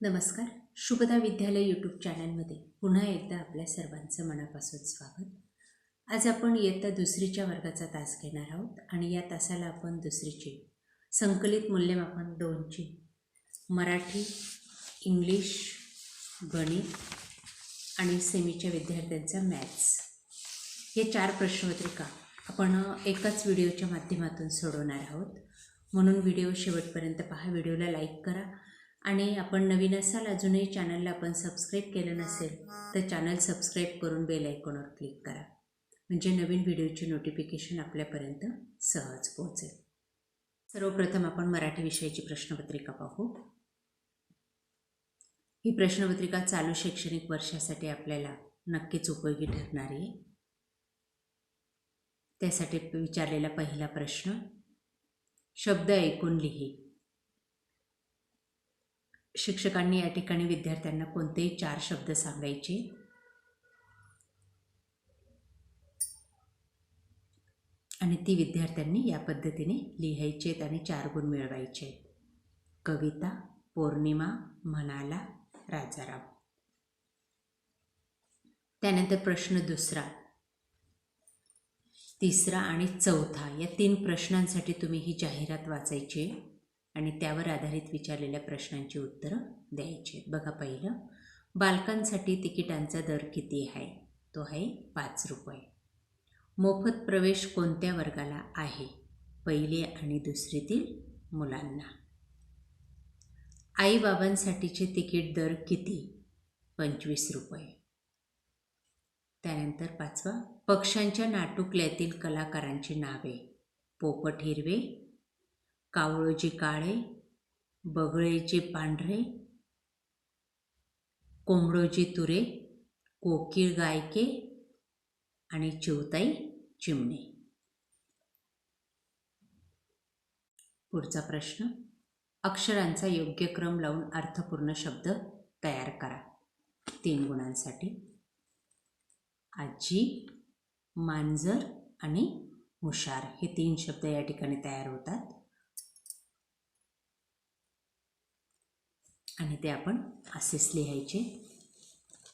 नमस्कार. शुभदा विद्यालय यूट्यूब चॅनलमध्ये पुन्हा एकदा आपल्या सर्वांचं मनापासून स्वागत. आज आपण इयत्ता दुसरीच्या वर्गाचा तास घेणार आहोत आणि या तासाला आपण दुसरीची संकलित मूल्यमापन दोनची मराठी इंग्लिश गणित आणि सेमीच्या विद्यार्थ्यांचा मॅथ्स हे चार प्रश्नपत्रिका आपण एकाच व्हिडिओच्या माध्यमातून सोडवणार आहोत. म्हणून व्हिडिओ शेवटपर्यंत पहा. व्हिडिओला लाईक करा. आणि आपण नवीन असाल अजूनही चॅनलला आपण सबस्क्राईब केलं नसेल तर चॅनल सबस्क्राईब करून बेल आयकॉनवर क्लिक करा. म्हणजे नवीन व्हिडिओची नोटिफिकेशन आपल्यापर्यंत सहज पोहोचेल. सर्वप्रथम आपण मराठी विषयाची प्रश्नपत्रिका पाहू. ही प्रश्नपत्रिका चालू शैक्षणिक वर्षासाठी आपल्याला नक्कीच उपयोगी ठरणारी आहे. त्यासाठी विचारलेला पहिला प्रश्न शब्द ऐकून लिही. शिक्षकांनी या ठिकाणी विद्यार्थ्यांना कोणतेही चार शब्द सांगायचे? आणि ती विद्यार्थ्यांनी या पद्धतीने लिहायचे आहेत आणि चार गुण मिळवायचे कविता पौर्णिमा म्हणाला राजाराम. त्यानंतर प्रश्न दुसरा. तिसरा आणि चौथा या तीन प्रश्नांसाठी तुम्ही ही जाहिरात वाचायची आहे. आणि त्यावर आधारित विचारलेल्या प्रश्नांची उत्तरं द्यायची. आहेत बघा पहिलं बालकांसाठी तिकिटांचा दर किती आहे? तो आहे पाच रुपये. मोफत प्रवेश कोणत्या वर्गाला आहे? पहिली आणि दुसरीतील मुलांना. आईबाबांसाठीचे तिकीट दर किती? पंचवीस रुपये. त्यानंतर पाचवा पक्ष्यांच्या नाटुकल्यातील कलाकारांची नावे. पोपट हिरवे कावळोजी काळे बगळेचे पांढरे कोंबडोजी तुरे कोकिळ गायके आणि चिवताई चिमणे. पुढचा प्रश्न अक्षरांचा योग्य क्रम लावून अर्थपूर्ण शब्द तयार करा. तीन गुणांसाठी. आजी मांजर आणि हुशार हे तीन शब्द या ठिकाणी तयार होतात. आणि ते आपण असेच लिहायचे.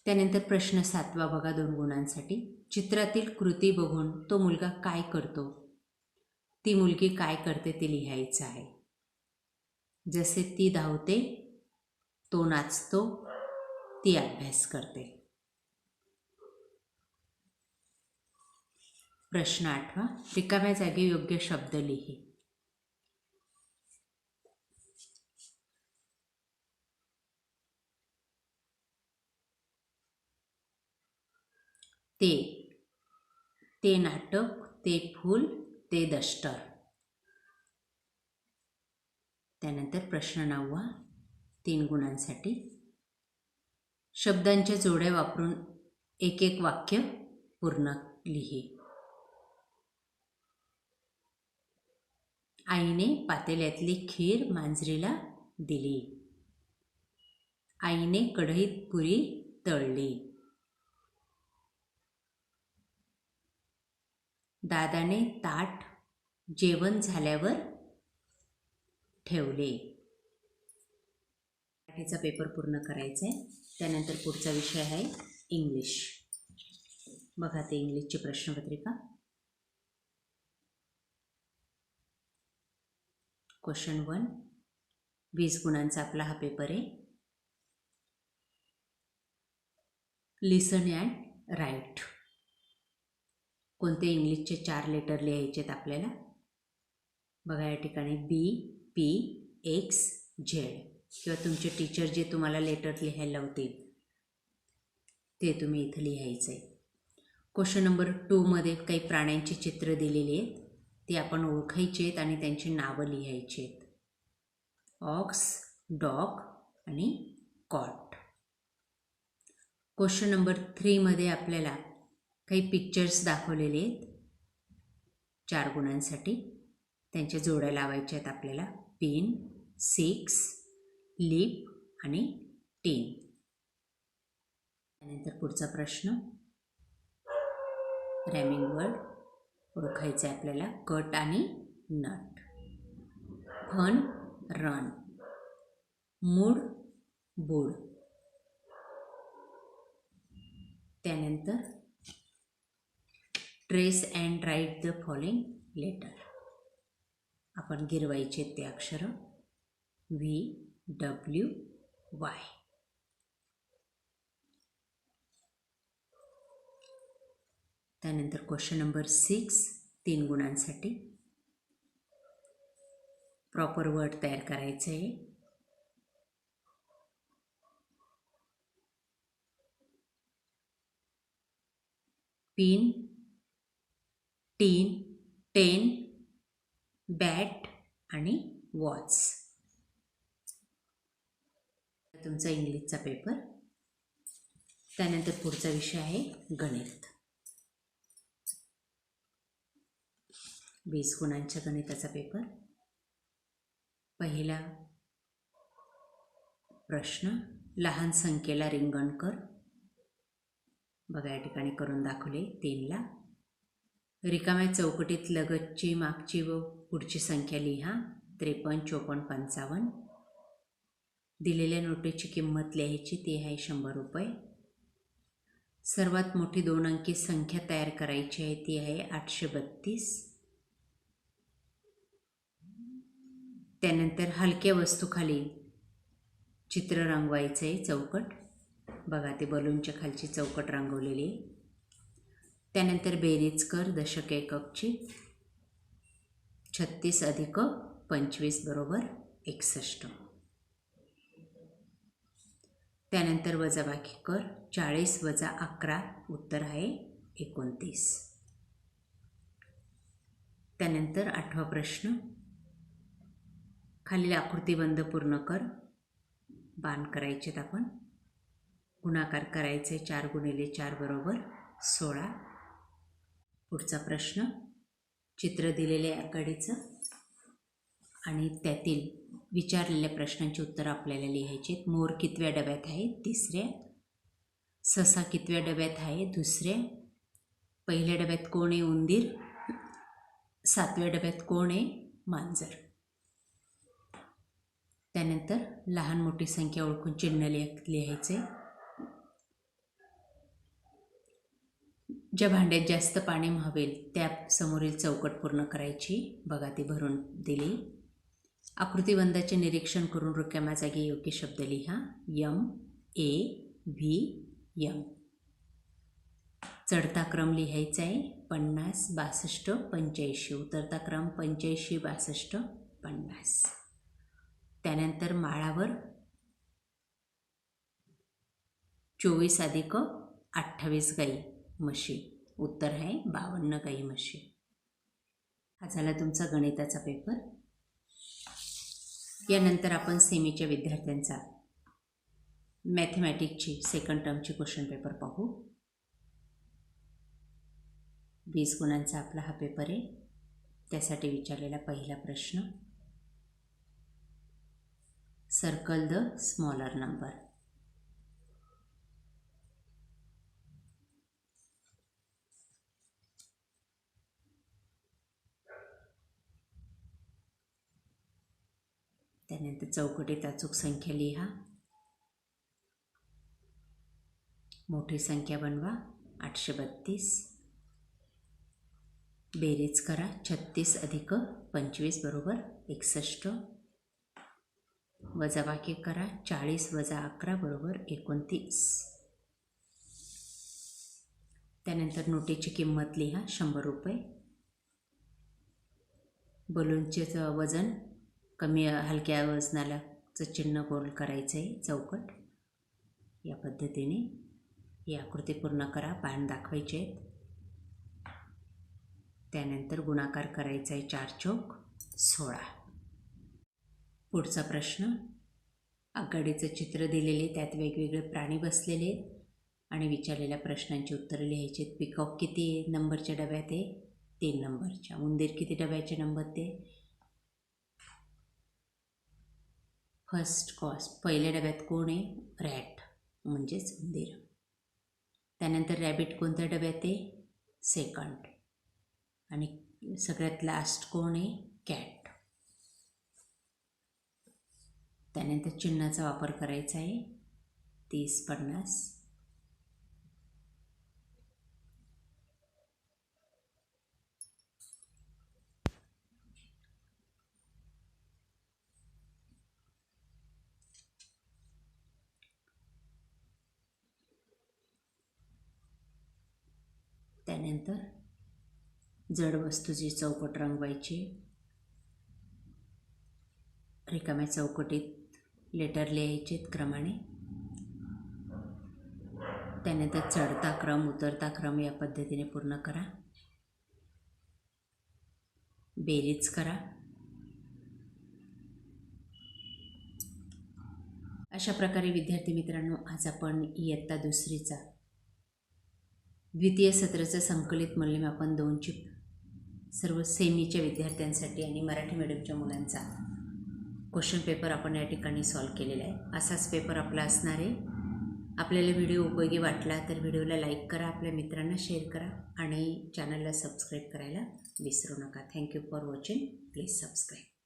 त्यानंतर प्रश्न सातवा बघा दोन गुणांसाठी. चित्रातील कृती बघून तो मुलगा काय करतो? ती मुलगी काय करते ते लिहायचं आहे. जसे ती धावते तो नाचतो ती अभ्यास करते. प्रश्न आठवा. रिकाम्या जागी योग्य शब्द लिही. ते. ते नाटक ते फूल ते दष्टर. त्यानंतर प्रश्न नववा तीन गुणांसाठी. शब्दांच्या जोड्या वापरून एक एक वाक्य पूर्ण लिही. आईने पातेल्यातली खीर मांजरीला दिली. आईने कढईत पुरी तळली. दादाने ताट जेवण झाल्यावर ठेवले. मराठीचा पेपर पूर्ण करायचा आहे त्यानंतर पुढचा विषय आहे इंग्लिश. बघा ते इंग्लिशची प्रश्नपत्रिका. Question one. वीस गुणांचा आपला हा पेपर आहे. Listen and write. कोणते इंग्लिशचे चार लेटर लिहायचे आहेत आपल्याला? बघा या ठिकाणी बी पी एक्स झेड किंवा तुमचे टीचर जे तुम्हाला लेटर लिहायला लावतील ते तुम्ही इथं लिहायचं आहे क्वेश्चन नंबर टूमध्ये काही प्राण्यांची चित्र दिलेली आहेत. ती आपण ओळखायची आहेत आणि त्यांची नावं लिहायची आहेत ऑक्स डॉग आणि कॉट क्वेश्चन नंबर थ्रीमध्ये आपल्याला काही पिक्चर्स दाखवलेले आहेत. चार गुणांसाठी. त्यांच्या जोड्या लावायच्या आहेत आपल्याला. पिन सिक्स लिप आणि टीन त्यानंतर पुढचा प्रश्न. रॅमिंग वर्ड ओळखायचं आहे आपल्याला. कट आणि nut fun run mood bode त्यानंतर trace and write the following letter. आपण गिरवायचे ते अक्षर. व्ही डब्ल्यू वाय त्यानंतर क्वेश्चन नंबर सिक्स तीन गुणांसाठी. प्रॉपर वर्ड तयार करायचं. आहे पिन टीन टेन बॅट आणि वॉच तुमचा इंग्लिशचा पेपर त्यानंतर पुढचा विषय आहे गणित. वीस गुणांच्या गणिताचा पेपर पहिला प्रश्न लहान संख्येला रिंगण कर. बघा या ठिकाणी करून दाखवले तीनला. रिकाम्या चौकटीत लगतची मागची व पुढची संख्या लिहा. त्रेपन्न चोपन्न पंचावन्न. दिलेल्या नोटेची किंमत लिहायची ती आहे शंभर रुपये. सर्वात मोठी दोन अंकी संख्या तयार करायची आहे ती आहे आठशे बत्तीस. त्यानंतर हलक्या वस्तूखाली चित्र रंगवायचं आहे चौकट. बघा ते बलूनच्या खालची चौकट रंगवलेली आहे. त्यानंतर बेरीज कर दशक एककची. छत्तीस अधिक पंचवीस बरोबर एकसष्ट. त्यानंतर वजाबाकी कर चाळीस वजा अकरा उत्तर आहे एकोणतीस. त्यानंतर आठवा प्रश्न. खालील आकृतीबंध पूर्ण कर. बाण करायचेत आपण. गुणाकार करायचे चार गुणिले चार बरोबर सोळा. पुढचा प्रश्न. चित्र दिलेले आघाडीचं आणि त्यातील विचारलेल्या प्रश्नांची उत्तरं आपल्याला लिहायची आहेत. मोर कितव्या डब्यात आहे? तिसऱ्या. ससा कितव्या डब्यात आहे? दुसऱ्या. पहिल्या डब्यात कोण आहे? उंदीर. सातव्या डब्यात कोण आहे? मांजर. त्यानंतर लहान मोठी संख्या ओळखून चिन्ह लिह लिहायचे ज्या भांड्यात जास्त पाणी व्हावेल त्या समोरील चौकट पूर्ण करायची. बघा ती भरून दिली. आकृतिबंधाचे निरीक्षण करून रिकाम्या जागी योग्य शब्द लिहा. M A V M. चढता क्रम लिहायचा आहे. पन्नास बासष्ट पंच्याऐंशी. उतरता क्रम पंच्याऐंशी बासष्ट पन्नास. त्यानंतर माळावर चोवीस अधिक अठ्ठावीस गाई. म्हशी उत्तर आहे बावन्न गाई म्हशी हा झाला तुमचा गणिताचा पेपर यानंतर आपण सेमीच्या विद्यार्थ्यांचा मॅथमॅटिकची सेकंड टर्मची क्वेश्चन पेपर पाहू. वीस गुणांचा आपला हा पेपर आहे. त्यासाठी विचारलेला पहिला प्रश्न. सर्कल द स्मॉलर नंबर त्यानंतर चौकटीत अचूक संख्या लिहा. मोठी संख्या बनवा. आठशे बत्तीस. बेरीज करा. छत्तीस अधिक पंचवीस बरोबर एकसष्ट. वजाबाकी करा. चाळीस वजा अकरा बरोबर एकोणतीस. त्यानंतर नोटेची किंमत लिहा. शंभर रुपये. बलूनचे वजन कमी हलक्या वजनालाचं चिन्ह गोल करायचं आहे चौकट. या पद्धतीने ही आकृती पूर्ण करा. पान दाखवायचे आहेत. त्यानंतर गुणाकार करायचा आहे चार चौक सोळा. पुढचा प्रश्न. आघाडीचं चित्र दिलेले त्यात वेगवेगळे प्राणी बसलेले आहेत. आणि विचारलेल्या प्रश्नांची उत्तरं लिहायची आहेत. पिकॉक किती नंबरच्या डब्यात आहे? तीन नंबरच्या. उंदीर किती डब्याचे नंबर ते? फर्स्ट कॉस्ट पहिल्या डब्यात कोण आहे? रॅट म्हणजेच उंदीर. त्यानंतर रॅबिट कोणत्या डब्यात आहे? सेकंड आणि सगळ्यात लास्ट कोण आहे? कॅट त्यानंतर चिन्हाचा वापर करायचा आहे. तीस पन्नास. झाल्यानंतर जड वस्तूची चौकट रंगवायची रिकाम्या चौकटीत लेटर लिहायचे क्रमाने त्यानंतर चढता क्रम उतरता क्रम या पद्धतीने पूर्ण करा. बेरीज करा. अशा प्रकारे विद्यार्थी मित्रांनो आज आपण इयत्ता दुसरीचा द्वितीय सत्राचं संकलित मूल्यमापन दोनची सर्व सेमीच्या विद्यार्थ्यांसाठी आणि मराठी मीडियमच्या मुलांचा. क्वेश्चन पेपर आपण या ठिकाणी सॉल्व केलेला आहे. असाच पेपर आपला असणार आहे. आपल्याला व्हिडिओ उपयोगी वाटला तर व्हिडिओला लाईक करा आपल्या मित्रांना शेअर करा आणि चॅनलला सबस्क्राईब करायला विसरू नका. Thank you for watching please subscribe